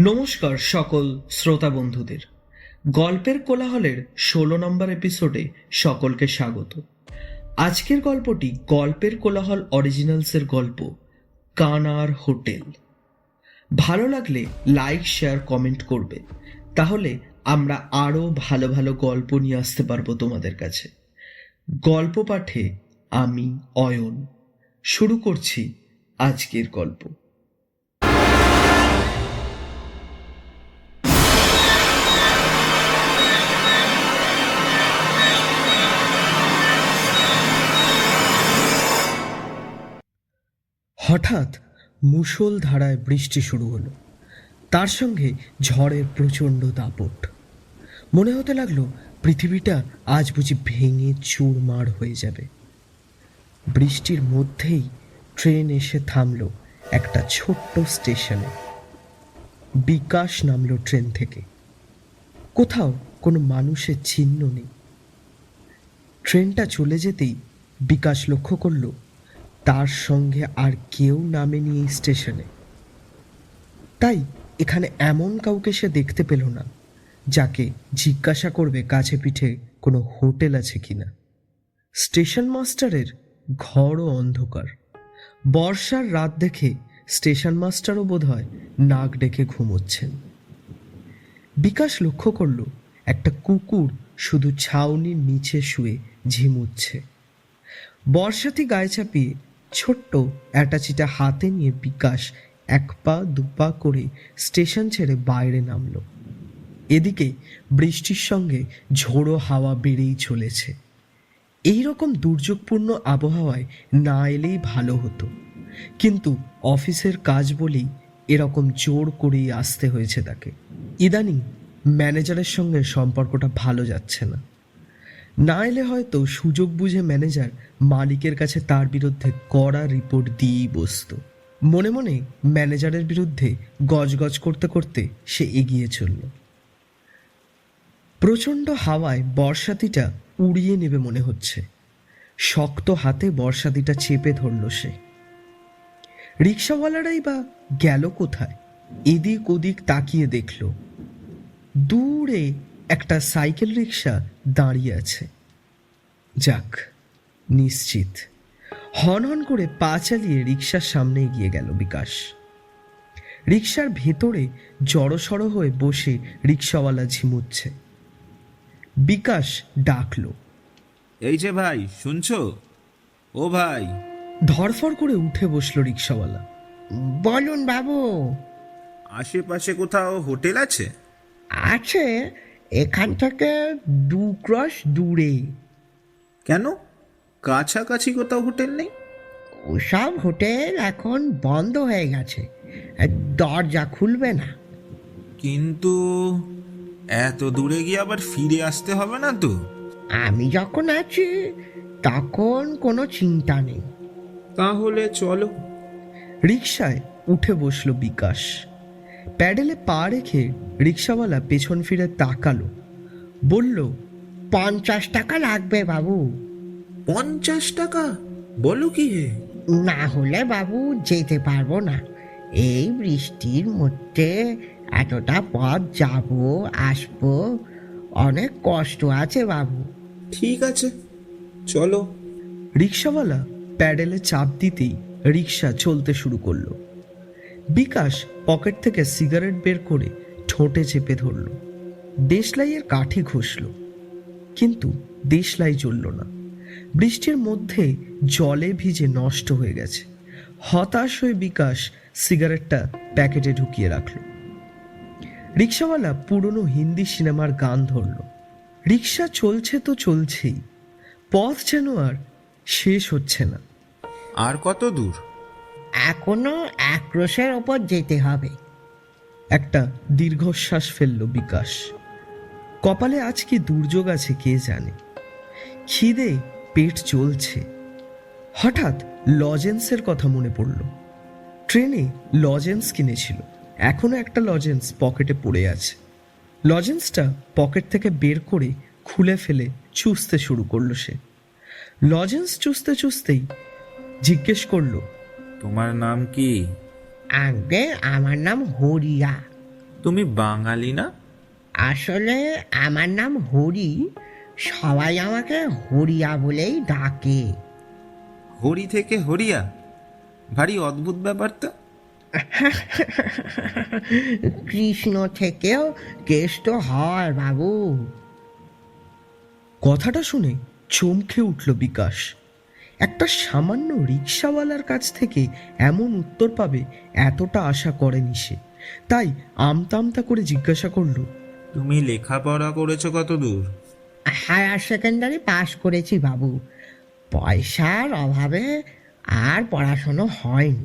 নমস্কার সকল শ্রোতা বন্ধুদের। গল্পের কোলাহলের ষোলো নম্বর এপিসোডে সকলকে স্বাগত। আজকের গল্পটি গল্পের কোলাহল অরিজিনালসের গল্প, কানার হোটেল। ভালো লাগলে লাইক শেয়ার কমেন্ট করবে তাহলে আমরা আরও ভালো ভালো গল্প নিয়ে আসতে পারব তোমাদের কাছে। গল্প পাঠে আমি, অয়ন, শুরু করছি আজকের গল্প। হঠাৎ মুষল ধারায় বৃষ্টি শুরু হলো। তার সঙ্গে ঝড়ের প্রচণ্ড দাপট। মনে হতে লাগল, পৃথিবীটা আজ বুঝি ভেঙে চুরমার হয়ে যাবে। বৃষ্টির মধ্যেই ট্রেন এসে থামলো একটা ছোট্ট স্টেশনে। বিকাশ নামল ট্রেন থেকে। কোথাও কোনো মানুষের চিহ্ন নেই। ট্রেনটা চলে যেতেই বিকাশ লক্ষ্য করল তার সঙ্গে আর কেউ নামেনি এই স্টেশনে। তাই এখানে এমন কাউকে সে দেখতে পেল না, যাকে জিজ্ঞাসা করবে কাছে পিঠে কোনো হোটেল আছে কিনা। স্টেশন মাস্টারের ঘরও অন্ধকার। বর্ষার রাত দেখে স্টেশন মাস্টারও বোধ হয় নাক ডেকে ঘুমোচ্ছেন। বিকাশ লক্ষ্য করল, একটা কুকুর শুধু ছাউনির নিচে শুয়ে ঝিমুচ্ছে। বর্ষাতি গায়ে চাপিয়ে ছোট্ট অ্যাটাচিটা হাতে নিয়ে বিকাশ এক পা, দু পা করে স্টেশন ছেড়ে বাইরে নামলো। এদিকে বৃষ্টির সঙ্গে ঝোড়ো হাওয়া বেড়েই চলেছে। এই রকম দুর্যোগপূর্ণ আবহাওয়ায় না এলেই ভালো হতো। কিন্তু অফিসের কাজ বলেই এরকম জোর করেই আসতে হয়েছে তাকে। ইদানিং ম্যানেজারের সঙ্গে সম্পর্কটা ভালো যাচ্ছে না। না এলে হয়তো সুযোগ বুঝে ম্যানেজার মালিকের কাছে তার বিরুদ্ধে কড়া রিপোর্ট দিয়েই বসত। মনে মনে ম্যানেজারের বিরুদ্ধে গজগজ করতে করতে সে এগিয়ে চলল। প্রচণ্ড হাওয়ায় বর্ষাতিটা উড়িয়ে নেবে মনে হচ্ছে। শক্ত হাতে বর্ষাতিটা চেপে ধরল সে। রিক্সাওয়ালারাই বা গেল কোথায়? এদিক ওদিক তাকিয়ে দেখল। দূরে একটা সাইকেল রিক্সা দাঁড়িয়ে আছে। যাক নিশ্চিত। হন হন করে পা চালিয়ে রিক্সার সামনে এগিয়ে গেল বিকাশ। রিক্সার ভেতরে জড়সড় হয়ে বসে রিক্সাওয়ালা ঝিমুচ্ছে। বিকাশ ডাকলো। এই যে ভাই শুনছো? ও ভাই। ধরফর করে উঠে বসল রিক্সাওয়ালা বলুন বাবু। আশেপাশে কোথাও হোটেল আছে? আছে। এখান থেকে দু ক্রস দূরে কেন? কাছাকাছি কোথাও হোটেল নেই? ওসব হোটেল এখন বন্ধ হয়ে গেছে। দরজা খুলবে না। কিন্তু এত দূরে গিয়ে আবার ফিরে আসতে হবে না তো? আমি যখন আছি তখন কোনো চিন্তা নেই। তাহলে চলো। রিক্সায় উঠে বসল বিকাশ। প্যাডেলে পা রেখে রিক্সাওয়ালা পেছন ফিরে তাকালো। বলল পঞ্চাশ টাকা লাগবে বাবু। পঞ্চাশ টাকা? বলো কি হে? না হলে বাবু যেতে পারব না। এই বৃষ্টির মধ্যে এতটা পথ যাব আসব অনেক কষ্ট আছে বাবু। ঠিক আছে চলো। রিক্সাওয়ালা প্যাডেলে চাপ দিতেই রিক্সা চলতে শুরু করল। বিকাশ পকেট থেকে সিগারেট বের করে ঠোঁটে চেপে ধরল। দেশলাইয়ের কাঠি ঘষল। কিন্তু দেশলাই জ্বলল না। বৃষ্টির মধ্যে জলে ভিজে নষ্ট হয়ে গেছে। হতাশ হয়ে বিকাশ সিগারেটটা প্যাকেটে ঢুকিয়ে রাখল। রিক্সাওয়ালা পুরনো হিন্দি সিনেমার গান ধরল। রিক্সা চলছে তো চলছেই। পথ যেন আর শেষ হচ্ছে না। আর কত দূর? এখনও এক ক্রোশের ওপর যেতে হবে। একটা দীর্ঘশ্বাস ফেলল বিকাশ। কপালে আজ কি দুর্যোগ আছে কে জানে? খিদে পেট চলছে। হঠাৎ লজেন্সের কথা মনে পড়ল। ট্রেনে লজেন্স কিনেছিল। এখনও একটা লজেন্স পকেটে পড়ে আছে। লজেন্সটা পকেট থেকে বের করে খুলে ফেলে চুষতে শুরু করল সে। লজেন্স চুষতে চুষতেই জিজ্ঞেস করল তোমার নাম কি? আগে আমার নাম হরিয়া। তুমি বাঙালি না? আসলে আমার নাম হরি। সবাই আমাকে হরিয়া বলেই ডাকে। হরি থেকে হরিয়া? ভারী অদ্ভুত ব্যাপার তো। কৃষ্ণ থেকেও কেষ্ট হয় বাবু। কথাটা শুনে চমকে উঠল বিকাশ। একটা সামান্য রিক্সাওয়ালার কাছ থেকে এমন উত্তর পাবে এতটা আশা করেনি সে। তাই আমতামতা করে জিজ্ঞাসা করল তুমি লেখাপড়া করেছ কত দূর হায়ার সেকেন্ডারি পাশ করেছি বাবু। পয়সার অভাবে আর পড়াশুনো হয়নি।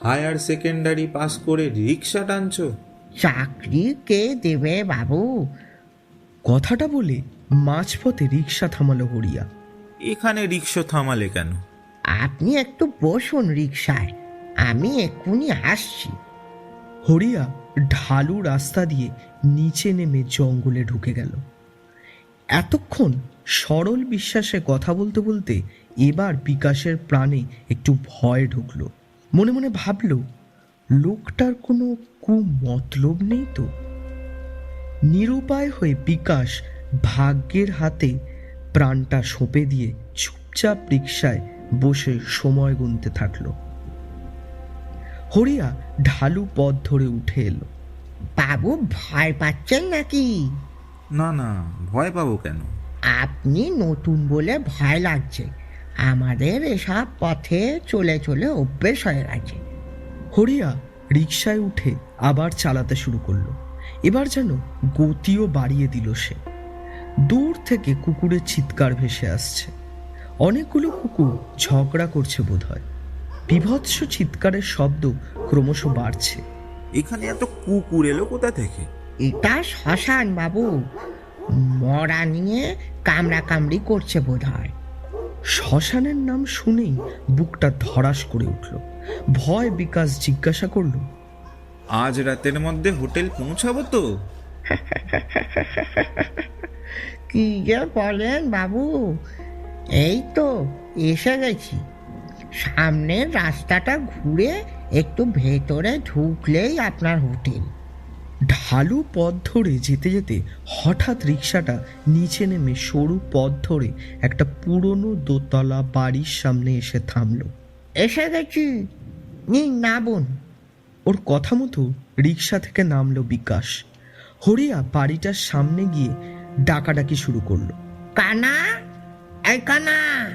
হায়ার সেকেন্ডারি পাস করে রিক্সা টানছো? চাকরি কে দেবে বাবু? কথাটা বলে মাঝপথে রিক্সা থামালো হরিয়া। এখানে রিক্সা থামালে কেন? আপনি একটু বসুন রিক্সায় আমি এক্ষুনি আসছি। হরিয়া ঢালু রাস্তা দিয়ে নিচে নেমে জঙ্গলে ঢুকে গেল। এতক্ষণ সরল বিশ্বাসে কথা বলতে বলতে এবার বিকাশের প্রাণে একটু ভয় ঢুকলো। মনে মনে ভাবল লোকটার কোনো কু মতলব নেই তো? নিরুপায় হয়ে বিকাশ ভাগ্যের হাতে প্রাণটা সঁপে দিয়ে চুপচাপ রিক্সায় বসে সময় গুনতে থাকল। হরিয়া ঢালু পথ ধরে উঠে এলো। বাবু ভয় পাচ্ছেন নাকি? না না ভয় পাবো কেন? আপনি নতুন বলে ভয় লাগছে। আমাদের এসব পথে চলে চলে অভ্যেস হয়ে গেছে। হরিয়া রিক্সায় উঠে আবার চালাতে শুরু করল। এবার যেন গতিও বাড়িয়ে দিল সে। দূর থেকে কুকুরের চিৎকার ভেসে আসছে। অনেকগুলো কুকুর ঝগড়া করছে বোধ হয় বিভৎস চিৎকারের শব্দ ক্রমশ বাড়ছে। এখানে এত কুকুর এলো কোথা থেকে? এটা শ্মশান বাবু। মরা নিয়ে কামড়া কামড়ি করছে বোধ হয় শ্মশানের নাম শুনেই বুকটা ধরাস করে উঠল। ভয় বিকাশ জিজ্ঞাসা করল আজ রাতের মধ্যে হোটেল পৌঁছাবো তো? কি যে বলেন বাবু? এই তো এসে গেছি। সামনের রাস্তাটা ঘুরে একটু ভেতরে ঢুকলেই আপনার হোটেল। ঢালু পথ ধরে যেতে যেতে হঠাৎ রিক্সাটা নিচে নেমে সরু পথ ধরে একটা পুরনো দোতলা বাড়ির সামনে এসে থামল। এসে গেছি। নিন নাবুন ওর কথা মতো রিক্সা থেকে নামলো বিকাশ। হরিয়া বাড়িটার সামনে গিয়ে ডাকাডাকি শুরু করল। কানা এই কানা।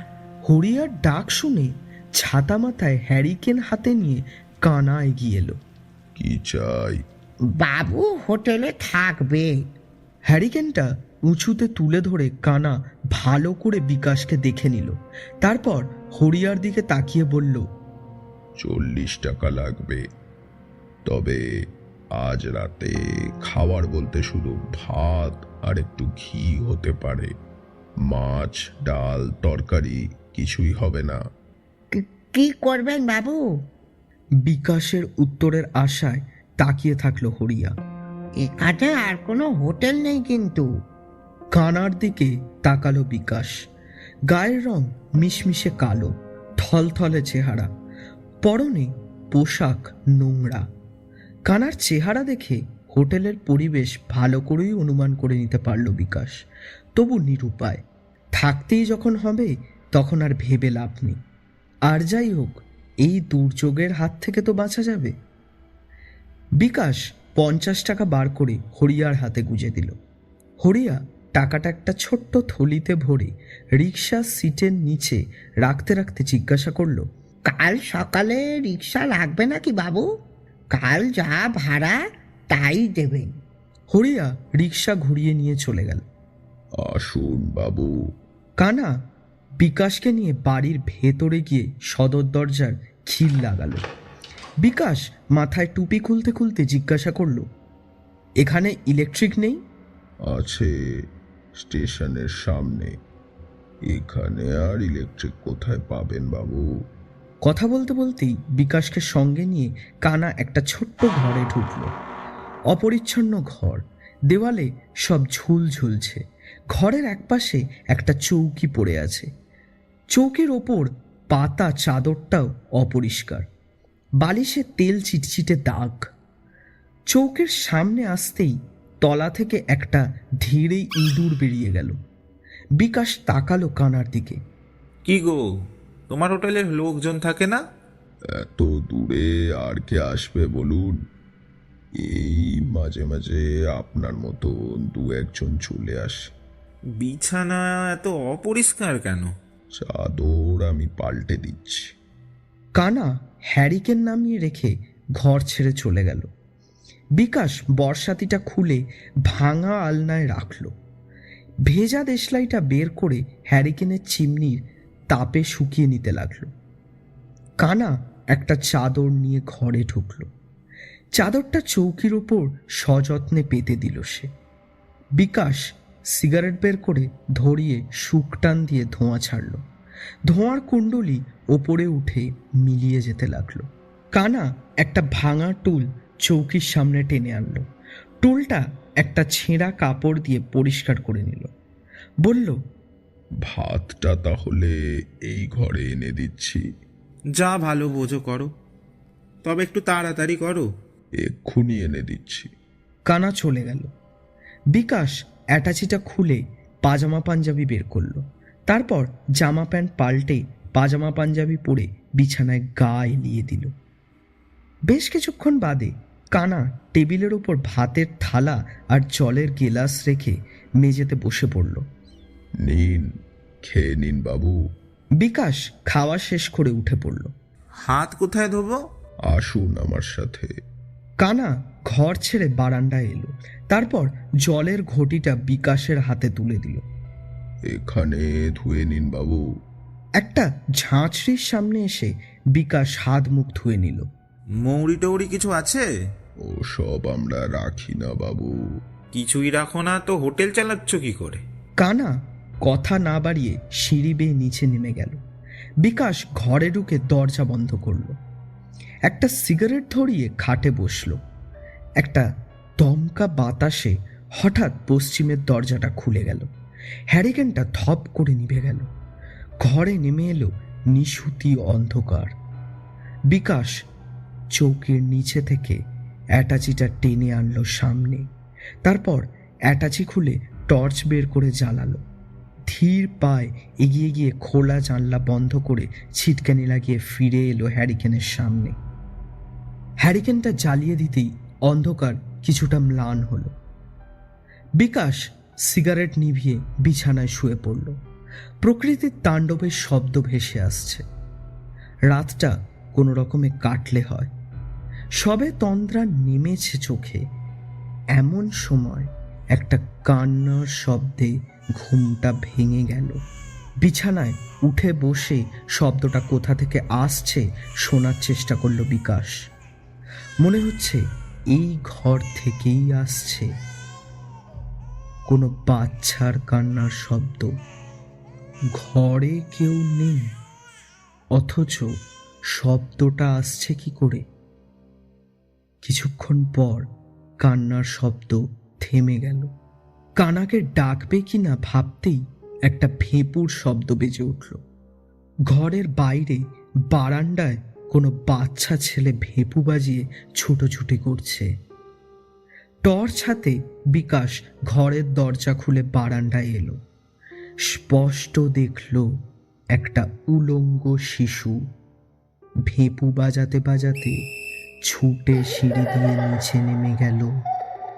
হরিয়ার ডাক শুনে ছাতা মাথায় হ্যারিকেন হাতে নিয়ে কানা এগিয়ে এলো। কি চাই? বাবু হোটেলে থাকবে। হ্যারিকেনটা উঁচুতে তুলে ধরে কানা ভালো করে বিকাশকে দেখে নিল। তারপর হরিয়ার দিকে তাকিয়ে বলল চল্লিশ টাকা লাগবে। তবে আজ রাতে খাওয়ার বলতে শুধু ভাত আর একটু ঘি হতে পারে। মাছ ডাল তরকারি কিছুই হবে না। কি- করবেন বাবু? বিকাশের উত্তরের আশায় তাকিয়ে থাকল হরিয়া। এখানে আর কোনো হোটেল নেই কিন্তু। কানার দিকে তাকালো বিকাশ। গায়ের রং মিশমিশে কালো থলথলে চেহারা পরনে পোশাক নোংরা। কানার চেহারা দেখে হোটেলের পরিবেশ ভালো করেই অনুমান করে নিতে পারল বিকাশ। তবু নিরুপায়, থাকতেই যখন হবে, তখন আর ভেবে লাভ নেই। আর যাই হোক, এই দুর্যোগের হাত থেকে তো বাঁচা যাবে। বিকাশ পঞ্চাশ টাকা বার করে হরিয়ার হাতে গুঁজে দিল। হরিয়া টাকাটা একটা ছোট্ট থলিতে ভরে রিক্সার সিটের নিচে রাখতে রাখতে জিজ্ঞাসা করল, কাল সকালে রিক্সা লাগবে নাকি বাবু? কাল যা ভাড়া তাই দেবেন। হরিয়া রিক্সা ঘুরিয়ে নিয়ে চলে গেল। আসুন বাবু। কানা বিকাশকে নিয়ে বাড়ির ভেতরে গিয়ে সদর দরজার খিল লাগালো। বিকাশ মাথায় টুপি খুলতে খুলতে জিজ্ঞাসা করল এখানে ইলেকট্রিক নেই? আছে স্টেশনের সামনে। এখানে আর ইলেকট্রিক কোথায় পাবেন বাবু? কথা বলতে বলতেই বিকাশকে সঙ্গে নিয়ে কানা একটা ছোট্ট ঘরে ঢুকলো। অপরিচ্ছন্ন ঘর। দেওয়ালে সব ঝুল ঝুলছে। ঘরের একপাশে একটা চৌকি পড়ে আছে। চৌকির ওপর পাতা চাদরটাও অপরিষ্কার। বালিশে তেল চিটচিটে দাগ। চৌকের সামনে আসতেই তলা থেকে একটা ধীরে ইঁদুর বেরিয়ে গেল। বিকাশ তাকালো কানার দিকে। কি গো তোমার হোটেলে লোকজন থাকে না? এত দূরে আর কে আসবে বলুন? এই মাঝে মাঝে আপনার মতো দু একজন চলে আসে। বিছানা এত অপরিষ্কার কেন? চাদর আমি পাল্টে দিচ্ছি। কানা হ্যারিকেন নামিয়ে রেখে ঘর ছেড়ে চলে গেল। বিকাশ বর্ষাতিটা খুলে ভাঙা আলনায় রাখল। ভেজা দেশলাইটা বের করে হ্যারিকেনের চিমনির তাপে শুকিয়ে নিতে লাগল। কানা একটা চাদর নিয়ে ঘরে ঢুকলো। চাদরটা চৌকির ওপর সযত্নে পেতে দিল সে। বিকাশ সিগারেট বের করে ধরিয়ে শুকটান দিয়ে ধোঁয়া ছাড়ল। ধোঁয়ার কুণ্ডলি ওপরে উঠে মিলিয়ে যেতে লাগল। কানা একটা ভাঙা টুল চৌকির সামনে টেনে আনলো। টুলটা একটা ছেঁড়া কাপড় দিয়ে পরিষ্কার করে নিল। বলল ভাতটা তাহলে এই ঘরে এনে দিচ্ছি। যা ভালো বোঝো করো। তবে একটু তাড়াতাড়ি করো। এক্ষুনি এনে দিচ্ছি। কানা চলে গেল। বিকাশ অ্যাটাচিটা খুলে পাজামা পাঞ্জাবি বের করল। তারপর জামা প্যান্ট পাল্টে পাজামা পাঞ্জাবি পরে বিছানায় গা এলিয়ে দিল। বেশ কিছুক্ষণ বাদে কানা টেবিলের ওপর ভাতের থালা আর জলের গেলাস রেখে মেঝেতে বসে পড়ল। নিন খেয়ে নিন বাবু। বিকাশ খাওয়া শেষ করে উঠে পড়ল। হাত কোথায় ধোবো? আসুন আমার সাথে। কানা ঘর ছেড়ে বারান্দায় এলো। তারপর জলের ঘটিটা বিকাশের হাতে তুলে দিল। এখানে ধুয়ে নিন বাবু। একটা ঝাঁঝরির সামনে এসে বিকাশ হাত মুখ ধুয়ে নিল। মৌরি টৌরি কিছু আছে? ও সব আমরা রাখি না বাবু। কিছুই রাখো না তো হোটেল চালাচ্ছ কি করে? কানা কথা না বাড়িয়ে সিঁড়ি বেয়ে নিচে নেমে গেল। বিকাশ ঘরে ঢুকে দরজা বন্ধ করল। একটা সিগারেট ধরিয়ে খাটে বসল। একটা দমকা বাতাসে হঠাৎ পশ্চিমের দরজাটা খুলে গেল। হ্যারিকেনটা ধপ করে নিভে গেল। ঘরে নেমে এলো নিশুতি অন্ধকার। বিকাশ চৌকির নিচে থেকে অ্যাটাচিটা টেনে আনলো সামনে। তারপর অ্যাটাচি খুলে টর্চ বের করে জ্বালালো। ধীর পায়ে এগিয়ে গিয়ে খোলা জানলা বন্ধ করে ছিটকানি লাগিয়ে ফিরে এলো হ্যারিকেনের সামনে। হ্যারিকেনটা জ্বালিয়ে দিতেই অন্ধকার কিছুটা ম্লান হলো। বিকাশ সিগারেট নিভিয়ে বিছানায় শুয়ে পড়ল। প্রকৃতির তাণ্ডবের শব্দ ভেসে আসছে। রাতটা কোনো রকমে কাটলে হয়। সবে তন্দ্রা নেমেছে চোখে। এমন সময় একটা কান্নার শব্দে ঘুমটা ভেঙে গেল। বিছানায় উঠে বসে শব্দটা কোথা থেকে আসছে শোনার চেষ্টা করল বিকাশ। মনে হচ্ছে এই ঘর থেকেই আসছে। কোনো বাচ্চার কান্নার শব্দ। ঘরে কেউ নেই। অথচ শব্দটা আসছে কি করে? কিছুক্ষণ পর কান্নার শব্দ থেমে গেল। কানাকে ডাকবে কি না ভাবতেই একটা ভেঁপুর শব্দ বেজে উঠল। ঘরের বাইরে বারান্দায় কোনো বাচ্চা ছেলে ভেঁপু বাজিয়ে ছুটোছুটি করছে। টর্চ হাতে বিকাশ ঘরের দরজা খুলে বারান্দায় এলো। স্পষ্ট দেখল একটা উলঙ্গ শিশু। ভেঁপু বাজাতে বাজাতে ছুটে সিঁড়ি দিয়ে নিচে নেমে গেল।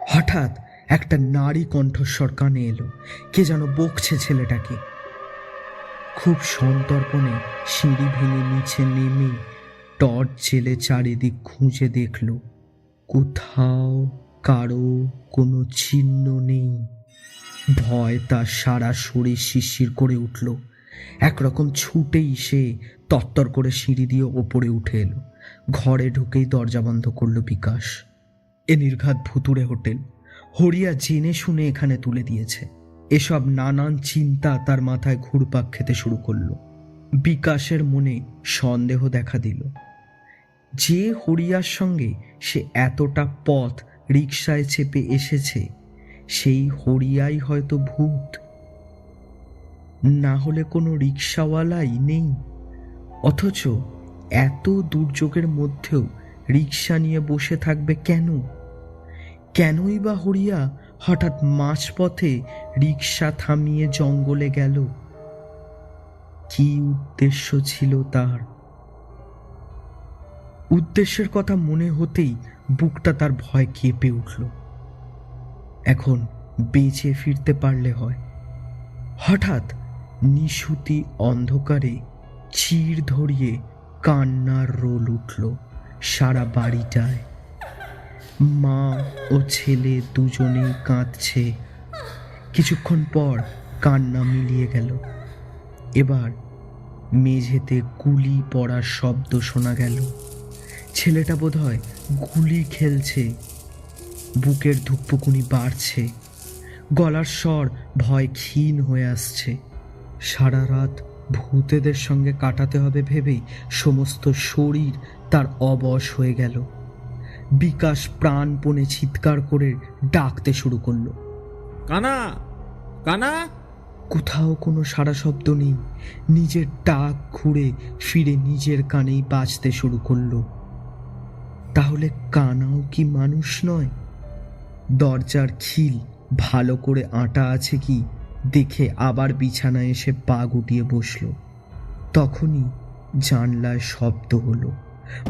হঠাৎ একটা নারী কণ্ঠস্বর কানে এলো, কে যেন বকছে ছেলেটাকে। খুব সন্তর্পণে সিঁড়ি ভেঙে নিচে নেমে টর্চ জেলে চারিদিক খুঁজে দেখল। কোথাও কারও কোনো চিহ্ন নেই। ভয় তার সারা শরীর শিরশির করে উঠল। একরকম ছুটেই সে তত্তর করে সিঁড়ি দিয়ে ওপরে উঠে এলো। ঘরে ঢুকেই দরজা বন্ধ করল বিকাশ। এ নির্ঘাত ভুতুড়ে হোটেল। হরিয়া জেনে শুনে এখানে তুলে দিয়েছে। এসব নানান চিন্তা তার মাথায় ঘুরপাক খেতে শুরু করল। বিকাশের মনে সন্দেহ দেখা দিল। যে হরিয়ার সঙ্গে সে এতটা পথ রিকশায় চেপে এসেছে, সেই হরিয়াই হয়তো ভূত। না হলে কোনো রিক্সাওয়ালাই নেই। অথচ এত দুর্যোগের মধ্যেও রিক্সা নিয়ে বসে থাকবে কেন? কেনই বা হরিয়া হঠাৎ মাঝপথে রিক্সা থামিয়ে জঙ্গলে গেল? কি উদ্দেশ্য ছিল তার? উদ্দেশ্যের কথা মনে হতেই বুকটা তার ভয় কেঁপে উঠল। এখন বেঁচে ফিরতে পারলে হয়। হঠাৎ নিশুতি অন্ধকারে চির ধরিয়ে কান্নার রোল উঠল সারা বাড়িটায়। মা ও ছেলে দুজনেই কাঁদছে। কিছুক্ষণ পর কান্না মিলিয়ে গেল। এবার মেঝেতে গুলি পড়ার শব্দ শোনা গেল। ছেলেটা বোধহয় গুলি খেলছে। বুকের ধুকপুকুনি বাড়ছে। গলার স্বর ভয় ক্ষীণ হয়ে আসছে। সারা রাত ভূতেদের সঙ্গে কাটাতে হবে ভেবেই সমস্ত শরীর তার অবশ হয়ে গেল। বিকাশ প্রাণপণে চিৎকার করে ডাকতে শুরু করল। কানা! কানা! কোথাও কোনো সারা শব্দ নেই। নিজের ডাক ঘুরে ফিরে নিজের কানেই বাজতে শুরু করল। তাহলে কানাও কি মানুষ নয়? দরজার খিল, ভালো করে আটা আছে কি? দেখে আবার বিছানায় এসে পা গুটিয়ে বসল। তখনই জানলায় শব্দ হলো।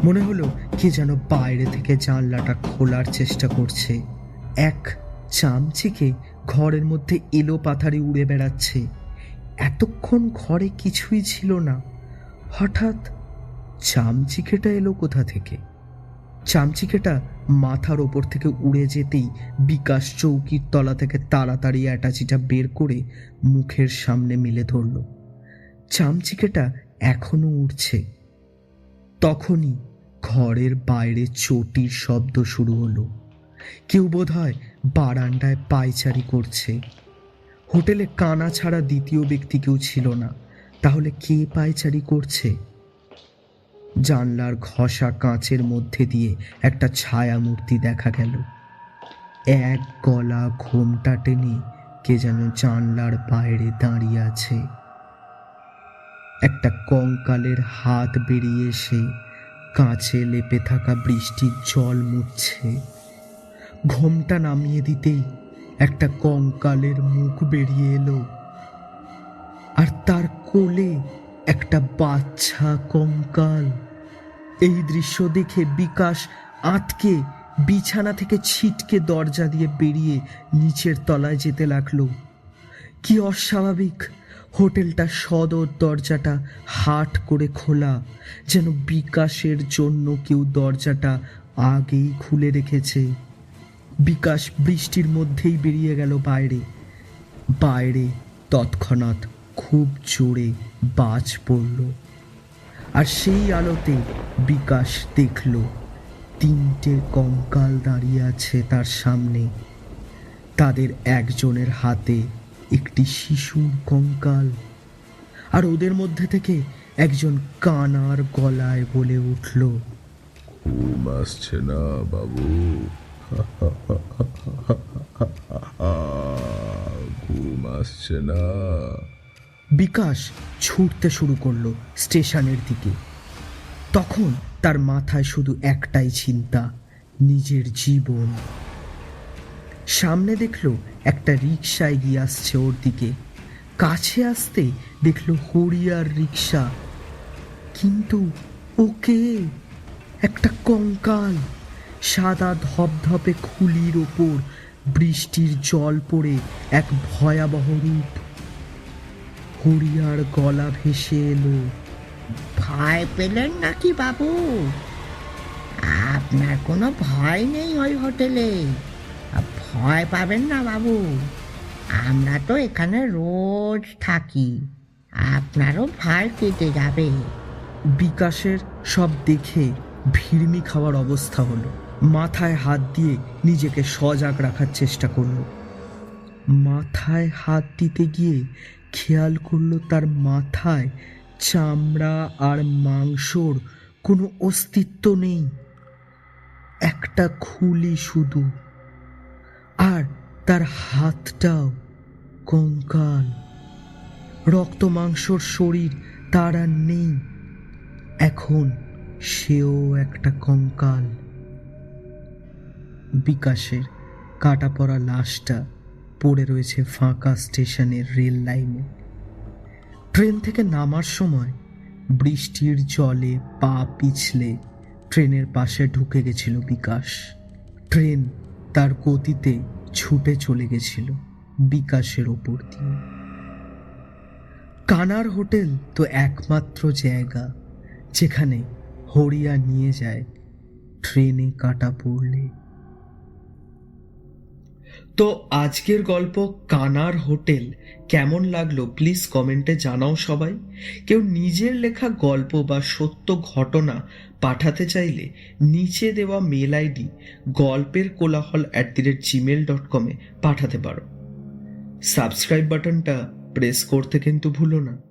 মনে হলো কে যেন বাইরে থেকে জানলাটা খোলার চেষ্টা করছে। এক চামচিকে ঘরের মধ্যে এলো পাথারি উড়ে বেড়াচ্ছে। এতক্ষণ ঘরে কিছুই ছিল না। হঠাৎ চামচিকেটা এলো কোথা থেকে? চামচিকেটা মাথার ওপর থেকে উড়ে যেতেই বিকাশ চৌকির তলা থেকে তাড়াতাড়ি অ্যাটাচিটা বের করে মুখের সামনে মেলে ধরল। চামচিকেটা এখনও উড়ছে। তখনই ঘরের বাইরে চটির শব্দ শুরু হলো। কেউ বোধ হয় বারান্দায় পায়চারি করছে। হোটেলে কানা ছাড়া দ্বিতীয় ব্যক্তি কেউ ছিল না। তাহলে কে পায়চারি করছে? জানলার ঘষা কাঁচের মধ্যে দিয়ে একটা ছায়া মূর্তি দেখা গেল। এক গলা ঘোমটা টেনে কে যেন জানলার বাইরে দাঁড়িয়ে আছে। একটা কঙ্কালের হাত বেরিয়ে এসে কাঁচে লেপে থাকা বৃষ্টির জল মুছছে। ঘোমটা নামিয়ে দিতেই একটা কঙ্কালের মুখ বেরিয়ে এলো। আর তার কোলে একটা বাচ্চা কঙ্কাল। এই দৃশ্য দেখে বিকাশ আটকে বিছানা থেকে ছিটকে দরজা দিয়ে বেরিয়ে নিচের তলায় যেতে লাগল। কি অস্বাভাবিক! হোটেলটা সদর দরজাটা হাট করে খোলা, যেন বিকাশের জন্য কেউ দরজাটা আগেই খুলে রেখেছে। বিকাশ বৃষ্টির মধ্যেই বেরিয়ে গেল বাইরে। বাইরে তৎক্ষণাৎ খুব জোরে বাজ পড়ল। আর সেই আলোতে বিকাশ দেখল। তিনটে কঙ্কাল দাঁড়িয়ে আছে তার সামনে। তাদের একজনের হাতে একটি শিশুর কঙ্কাল আর ওদের মধ্যে থেকে একজন কানার গলায় বলে উঠল, ঘুম আসছে না বাবু। ঘুম আসছে না। বিকাশ ছুটতে শুরু করল স্টেশনের দিকে। তখন তার মাথায় শুধু একটাই চিন্তা, নিজের জীবন। সামনে দেখল একটা রিক্সা এগিয়ে আসছে ওর দিকে। কাছে আসতে দেখল হরিয়ার রিক্সা কিন্তু ওকে একটা কঙ্কাল। সাদা ধপধপে খুলির ওপর বৃষ্টির জল পড়ে এক ভয়াবহ রূপ। হরিয়ার গলা ভেসে এলো। ভয় পেলেন নাকি বাবু? আপনার কোনো ভয় নেই ওই হোটেলে। ভয় পাবেন না বাবু। আমরা তো এখানে রোজ থাকি। আপনারও ভয় কেটে যাবে। বিকাশের সব দেখে ভিড়মি খাওয়ার অবস্থা হলো। মাথায় হাত দিয়ে নিজেকে সজাগ রাখার চেষ্টা করল। মাথায় হাত দিতে গিয়ে খেয়াল করল তার মাথায় চামড়া আর মাংসর কোনো অস্তিত্ব নেই। একটা খুলি শুধু। আর তার হাতটাও কঙ্কাল। রক্ত মাংসর শরীর তার আর নেই। এখন সেও একটা কঙ্কাল। বিকাশের কাটা পড়া লাশটা পড়ে রয়েছে ফাঁকা স্টেশনের রেল লাইনে। ট্রেন থেকে নামার সময় বৃষ্টির জলে পা পিছলে ট্রেনের পাশে ঢুকে গেছিল বিকাশ। ট্রেন তার গতিতে ছুটে চলে গেছিল বিকাশের ওপর দিয়ে। কানার হোটেল তো একমাত্র জায়গা, যেখানে হরিয়া নিয়ে যায়। ট্রেনে কাটা পড়লে তো আজকের গল্প কানার হোটেল। কেমন লাগল প্লিজ কমেন্টে জানাও সবাই। কেউ নিজের লেখা গল্প বা সত্য ঘটনা পাঠাতে চাইলে নিচে দেওয়া মেল আইডি গল্পের কোলাহল at the rate Gmail dot কমে পাঠাতে পারো। সাবস্ক্রাইব বাটনটা প্রেস করতে কিন্তু ভুলো না।